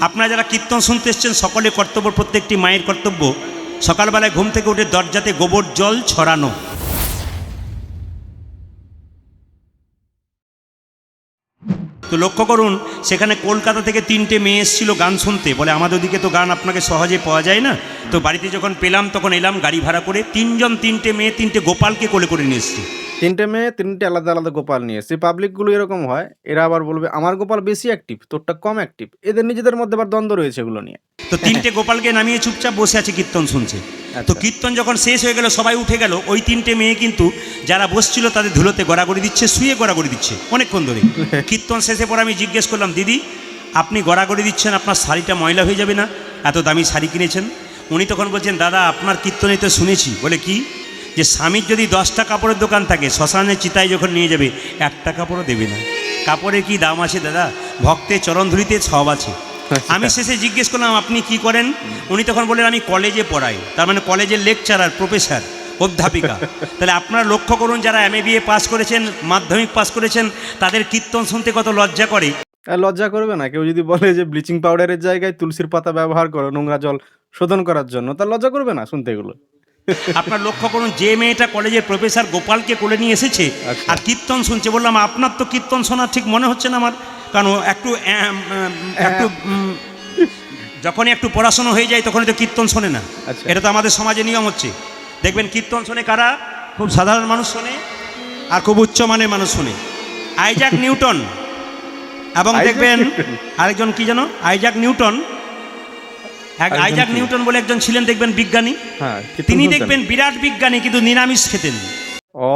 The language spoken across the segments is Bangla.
আপনারা যারা কীর্তন শুনতে এসছেন সকলে কর্তব্য, প্রত্যেকটি মায়ের কর্তব্য, সকালবেলায় ঘুম থেকে উঠে দরজাতে গোবর জল ছড়ানো। তো লক্ষ্য করুন, সেখানে কলকাতা থেকে তিনটে মেয়ে এসেছিল গান শুনতে। বলে, আমাদের ওদিকে তো গান আপনাকে সহজে পাওয়া যায় না। তো বাড়িতে যখন পেলাম, তখন এলাম গাড়ি ভাড়া করে। তিনজন তিনটে মেয়ে, তিনটে গোপালকে কোলে করে নিয়ে এসছি। তিনটে মেয়ে তিনটে আলাদা আলাদা গোপাল নিয়ে এসছে। পাবলিকগুলো এরকম হয় এরা আবার বলবে আমার গোপাল বেশি অ্যাক্টিভ তোরটা কম অ্যাক্টিভ এদের নিজেদের মধ্যে আবার দ্বন্দ্ব রয়েছে এগুলো নিয়ে। তো তিনটে গোপালকে নামিয়ে চুপচাপ বসে আছে কীর্তন শুনছে। তো আচ্ছা। কীর্তন যখন শেষ হয়ে গেল সবাই উঠে গেল ওই তিনটে মেয়ে কিন্তু যারা বসছিল তাদের ধুলোতে গড়াগড়ি দিচ্ছে শুয়ে গড়াগড়ি দিচ্ছে অনেকক্ষণ ধরে। কীর্তন শেষে পর আমি জিজ্ঞেস করলাম দিদি আপনি গড়াগড়ি দিচ্ছেন আপনার শাড়িটা ময়লা হয়ে যাবে না? এত দামি শাড়ি কিনেছেন? উনি তখন বলছেন দাদা আপনার কীর্তনে তো শুনেছি। বলে কি? যে স্বামীর যদি দশটা কাপড়ের দোকান থাকে শ্মশানের চিতায় যখন নিয়ে যাবে একটা কাপড়ও দেবে না। কাপড়ের কি দাম আছে দাদা? ভক্তের চরণ ধুলিতে সব আছে। আমি শেষে জিজ্ঞেস করলাম আপনি কি করেন? উনি তখন বললেন আমি কলেজে পড়াই। তার মানে কলেজের লেকচারার প্রফেসর অধ্যাপিকা। তাহলে আপনারা লক্ষ্য করুন যারা এম এ পাস করেছেন মাধ্যমিক পাস করেছেন তাদের কীর্তন শুনতে কত লজ্জা করে। লজ্জা করবে না। কেউ যদি বলে যে ব্লিচিং পাউডারের জায়গায় তুলসীর পাতা ব্যবহার করো নোংরা জল শোধন করার জন্য তার লজ্জা করবে না শুনতে এগুলো? আপনার লক্ষ্য করুন যে মেয়েটা কলেজের প্রফেসর গোপালকে কোলে নিয়ে এসেছে আচ্ছা। আর কীর্তন শুনছে বললাম আপনার তো কীর্তন শোনা ঠিক মনে হচ্ছে না আমার কারণ একটু একটু যখনই একটু পড়াশোনা হয়ে যায় তখনই তো কীর্তন শোনে না। আচ্ছা। এটা তো আমাদের সমাজে নিয়ম হচ্ছে। দেখবেন কীর্তন শোনে কারা? খুব সাধারণ মানুষ শোনে আর খুব উচ্চমানের মানুষ শোনে। Isaac Newton. এবং দেখবেন। আরেকজন কি জানো আইজাক নিউটন এক আইজাক নিউটন বলে একজন ছিলেন দেখবেন বিজ্ঞানী। হ্যাঁ তিনি দেখবেন বিরাট বিজ্ঞানী কিন্তু নিরামিষ খেতেন। ও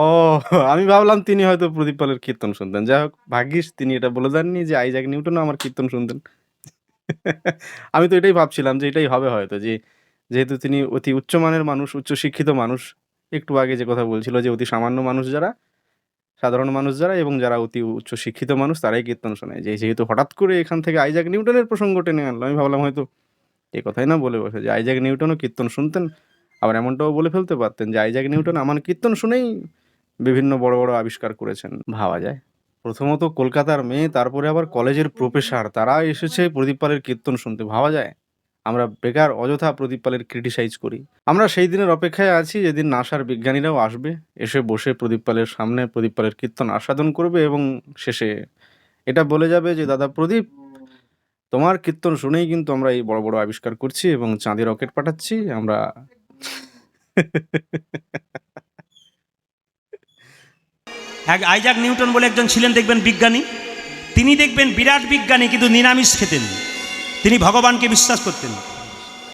আমি ভাবলাম তিনি হয়তো প্রদীপ পালের কীর্তন শুনতেন। যাই হোক ভাগ্যিস তিনি এটা বলে দেননি যে আইজাক নিউটন আমার কীর্তন শুনতেন। আমি তো এটাই ভাবছিলাম যে এটাই হবে হয়তো যে যেহেতু তিনি অতি উচ্চমানের মানুষ উচ্চ শিক্ষিত মানুষ একটু আগে যে কথা বলছিল যে অতি সামান্য মানুষ যারা সাধারণ মানুষ যারা এবং যারা অতি উচ্চ শিক্ষিত মানুষ তারাই কীর্তন শোনে যে যেহেতু হঠাৎ করে এখান থেকে আইজাক নিউটনের প্রসঙ্গ টেনে আনলো আমি ভাবলাম হয়তো এই কথাই না বলে বসে। যে আইজাক নিউটনও কীর্তন শুনতেন আবার এমনটাও বলে ফেলতে পারতেন যে আইজাক নিউটন আমার কীর্তন শুনেই বিভিন্ন বড় বড় আবিষ্কার করেছেন। ভাবা যায়। প্রথমত কলকাতার মেয়ে তারপরে আবার কলেজের প্রফেসর তারা এসেছে প্রদীপ পালের কীর্তন শুনতে। ভাবা যায়? আমরা বেকার অযথা প্রদীপ পালের ক্রিটিসাইজ করি। আমরা সেই দিনের অপেক্ষায় আছি যেদিন নাসার বিজ্ঞানীরাও আসবে এসে বসে প্রদীপ পালের সামনে প্রদীপ পালের কীর্তন আস্বাদন করবে এবং শেষে এটা বলে যাবে যে দাদা প্রদীপ তোমার কীর্তন শুনেই কিন্তু আমরা এই বড় বড় আবিষ্কার করছি এবং চাঁদে রকেট পাঠাচ্ছি, আমরা এক আইজাক নিউটন বলে একজন ছিলেন, দেখবেন বিজ্ঞানী। তিনি দেখবেন বিরাট বিজ্ঞানী কিন্তু নিরামিষ খেতেন। তিনি ভগবানকে বিশ্বাস করতেন।